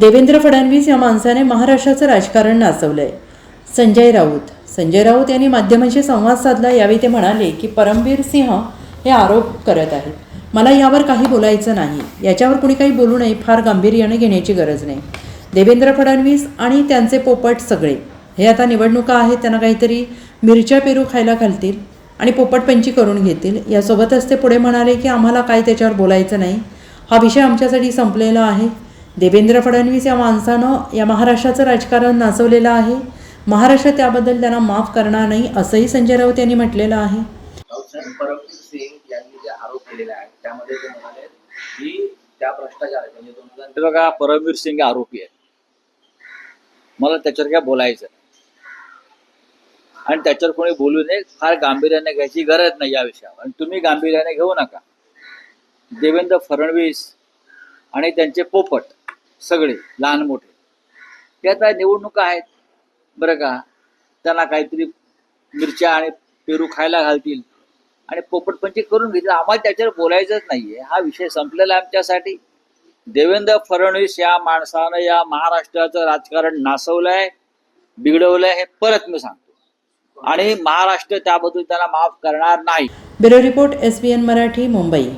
देवेंद्र फडणवीस या माणसाने महाराष्ट्राचं राजकारण नाचवलंय संजय राऊत. संजय राऊत यांनी माध्यमांशी संवाद साधला. यावेळी ते म्हणाले की परमवीर सिंह हे आरोप करत आहेत. मला यावर काही बोलायचं नाही. याच्यावर कुणी काही बोलू नये. फार गांभीर्याने घेण्याची गरज नाही. देवेंद्र फडणवीस आणि त्यांचे पोपट सगळे. हे आता निवडणुका आहेत. त्यांना काहीतरी मिरच्या पेरू खायला घालतील आणि पोपटपंची करून घेतील. यासोबतच ते पुढे म्हणाले की आम्हाला काय त्याच्यावर बोलायचं नाही? हा विषय आमच्यासाठी संपलेला आहे. देवेंद्र फडणवीस या माणसानं या महाराष्ट्राचं राजकारण नाचवलेलं आहे. महाराष्ट्र त्याबद्दल त्यांना माफ करणार नाही असंही संजय राऊत यांनी म्हटलेलं आहे. राऊतसाहेब परमबीर सिंग यांनी जे आरोप केलेले आहेत त्यामध्ये ते म्हणाले की त्या भ्रष्टाचार म्हणजे हे बघा परमवीर सिंग आरोपी आहे मला त्याच्यावर काय बोलायचं. आणि त्याच्यावर कोणी बोलू नये फार गांभीर्याने घ्यायची गरज नाही या विषयावर. आणि तुम्ही गांभीर्याने घेऊ नका. देवेंद्र फडणवीस आणि त्यांचे पोपट सगळे लहान मोठे. ते आता निवडणुका आहेत? बरं का. त्यांना काहीतरी मिरच्या आणि पेरू खायला घालतील. आणि पोपटपंची करून घेतील. आम्हाला त्याच्यावर बोलायचंच नाहीये. हा विषय संपलेला आहे आमच्यासाठी. देवेंद्र फडणवीस या माणसानं या महाराष्ट्राचं राजकारण नासवलंय बिघडवलंय हे परत मी सांगतो. आणि महाराष्ट्र त्याबद्दल त्यांना माफ करणार नाही. Bureau report S B N Marathi Mumbai.